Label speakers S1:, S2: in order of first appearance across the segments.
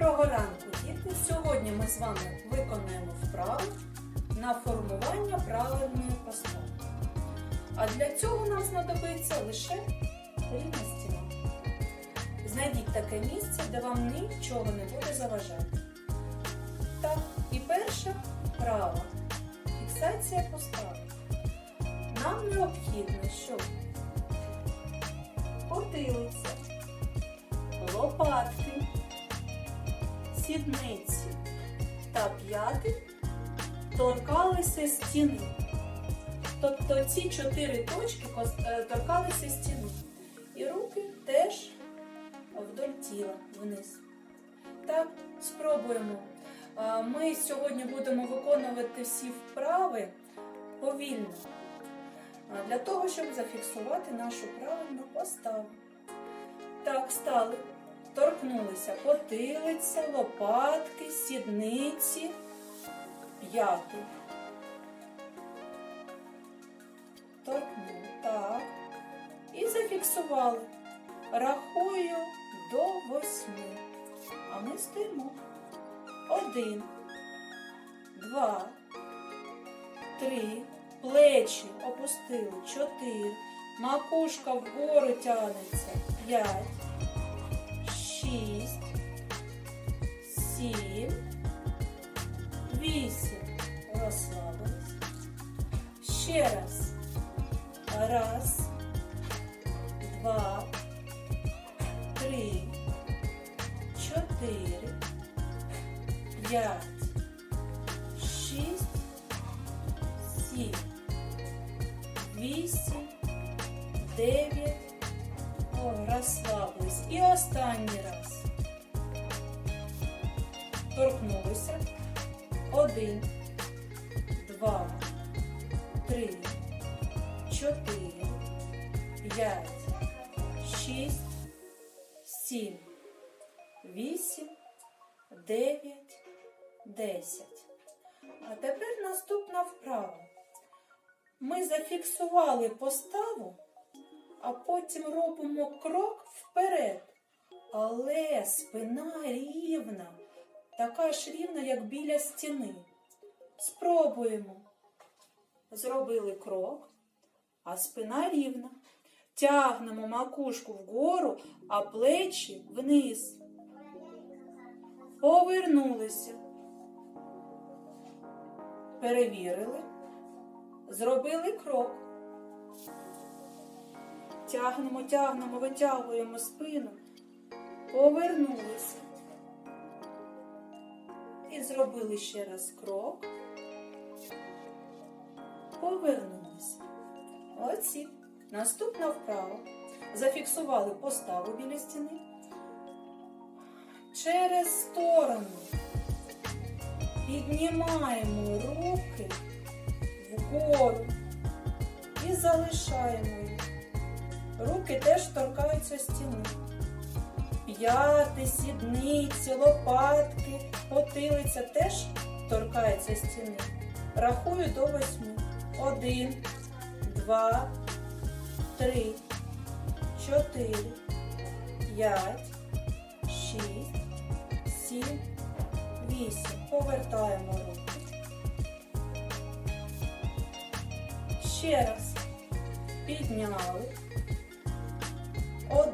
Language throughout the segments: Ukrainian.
S1: Доброго ранку, діти! Сьогодні ми з вами виконаємо вправу на формування правильної постави. А для цього нам знадобиться лише рівна стіна. Знайдіть таке місце, де вам нічого не буде заважати. Так, і перша вправа. Фіксація постави. Нам необхідно, щоб потилиця, лопатки, сідниці та п'яти торкалися стіни. Тобто ці чотири точки е, торкалися стіни. І руки теж вдоль тіла вниз. Так, спробуємо. Ми сьогодні будемо виконувати всі вправи повільно. Для того, щоб зафіксувати нашу правильну поставу. Так, стали. Торкнулися потилиця, лопатки, сідниці, п'яти. Торкнули. Так. І зафіксували. Рахую до восьми. А ми стоїмо. Один, два, три. Плечі опустили. Чотири. Макушка вгору тягнеться. П'ять шість, сім, вісім. Розслабились. Ще раз. Раз, два, три, чотири, п'ять, шість, сім, вісім, дев'ять. Розслабились. І останній раз. Торкнулися. Один, два, три, чотири, п'ять, шість, сім, вісім, дев'ять, десять. А тепер наступна вправа. Ми зафіксували поставу а потім робимо крок вперед. Але спина рівна, така ж рівна, як біля стіни. Спробуємо. Зробили крок, а спина рівна. Тягнемо макушку вгору, а плечі вниз. Повернулися. Перевірили. Зробили крок. Тягнемо, тягнемо, витягуємо спину, повернулися. І зробили ще раз крок. Повернулися. Оці. Наступна вправа. Зафіксували поставу біля стіни. Через сторону піднімаємо руки вгору і залишаємо їх. Руки теж торкаються стіни. П'яти, сідниці, лопатки, потилиця теж торкається стіни. Рахую до восьми. Один, два, три, чотири, п'ять, шість, сім, вісім. Повертаємо руки. Ще раз. Підняли.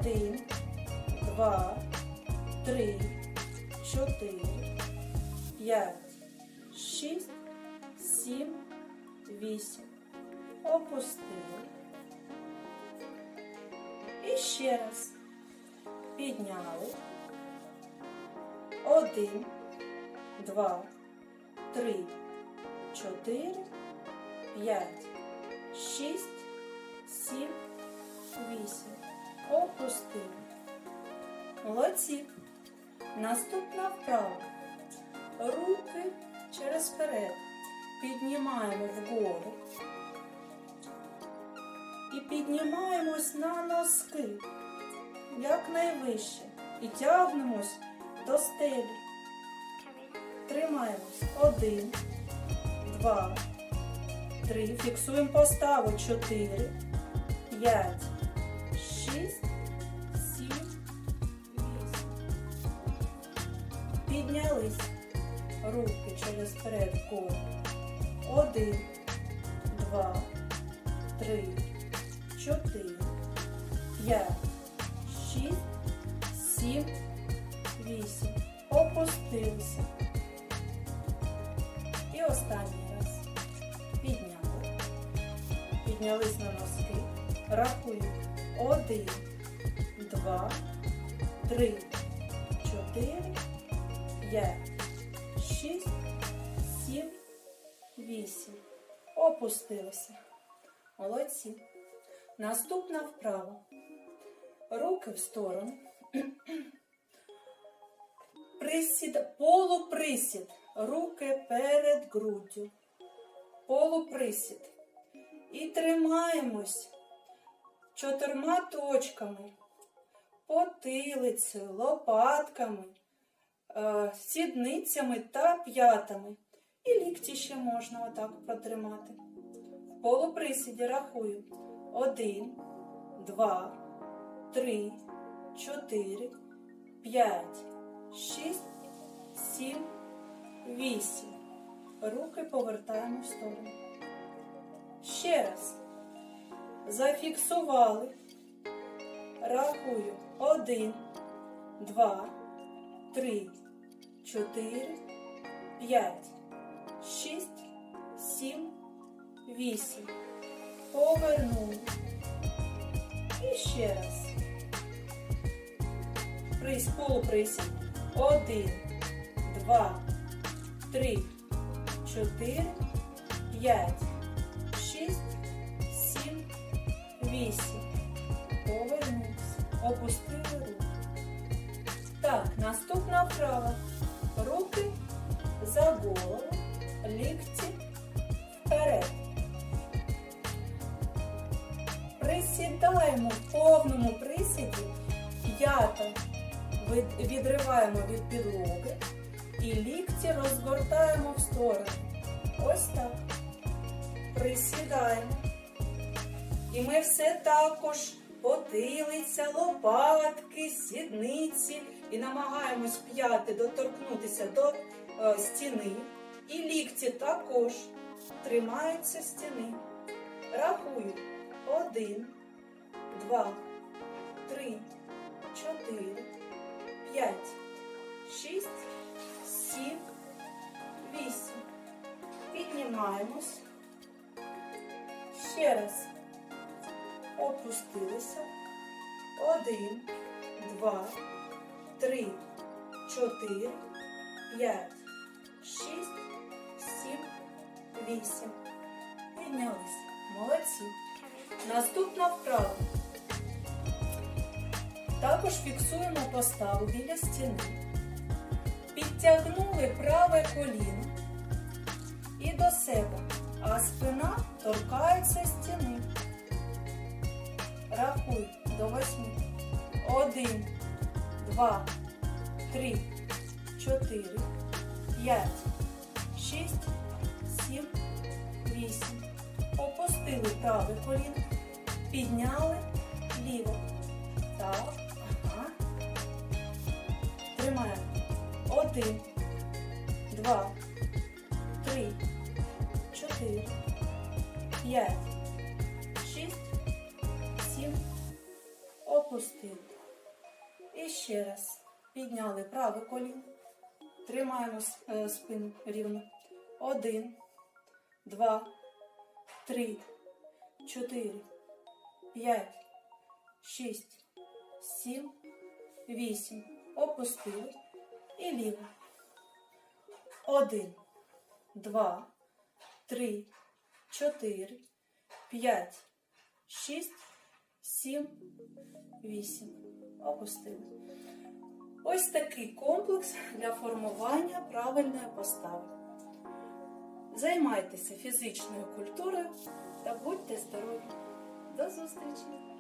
S1: Один, два, три, чотири, п'ять, шість, сім, вісім. Опустили. І ще раз. Підняли. Один, два, три, чотири, п'ять, шість, сім, вісім. Опустили. Молодці. Наступна вправа. Руки через перед. Піднімаємо вгору. І піднімаємось на носки. Якнайвище. І тягнемось до стелі. Тримаємось. Один, два, три. Фіксуємо поставу. Чотири, п'ять, шість, сім, вісім. Піднялись. Руки через перед коло. Один, два, три, чотири, п'ять, шість, сім, вісім. Опустилися. І останній раз. Підняли. Піднялись на носки. Рахую. Один, два, три, чотири, п'ять, шість, сім, вісім. Опустилися. Молодці. Наступна вправа. Руки в сторону. Присід, полуприсід. Руки перед груддю. Полуприсід. І тримаємось чотирма точками, потилицею, лопатками, е, сідницями та п'ятами. І лікті ще можна отак протримати. В полуприсіді рахую. Один, два, три, чотири, п'ять, шість, сім, вісім. Руки повертаємо в сторону. Ще раз. Зафіксували. Рахую. Один, два, три, чотири, п'ять, шість, сім, вісім. Повернули. І ще раз. Прис, полуприсід. Один, два, три, чотири, п'ять, вісім. Повернувся. Опустили руки. Так, наступна вправа. Руки за голову, лікті вперед. Присідаємо в повному присіді, п'ята відриваємо від підлоги і лікті розгортаємо в сторону. Ось так. Присідаємо. І ми все також потилиця, лопатки, сідниці і намагаємось п'яти доторкнутися до е, стіни. І лікті також тримаються стіни. Рахую. Один, два, три, чотири, п'ять, шість, сім, вісім. Піднімаємось. Ще раз. Опустилися. Один, два, три, чотири, п'ять, шість, сім, вісім. Піднялися. Молодці. Наступна вправа. Також фіксуємо поставу біля стіни. Підтягнули праве коліно і до себе, а спина торкається стіни. Рахуй до восьми. Один, два, три, чотири, п'ять, шість, сім, вісім. Опустили праве коліно, підняли ліве. Так, ага. Тримаємо. Один, два, три, чотири, п'ять, Опустили. І ще раз. Підняли праве коліно. Тримаємо е, спину рівно. Один, два, три, чотири, п'ять, шість, сім, вісім. Опустили. І ліво. Один, два, три, чотири, п'ять, шість, сім, вісім. Опустили. Ось такий комплекс для формування правильної постави. Займайтеся фізичною культурою та будьте здорові! До зустрічі!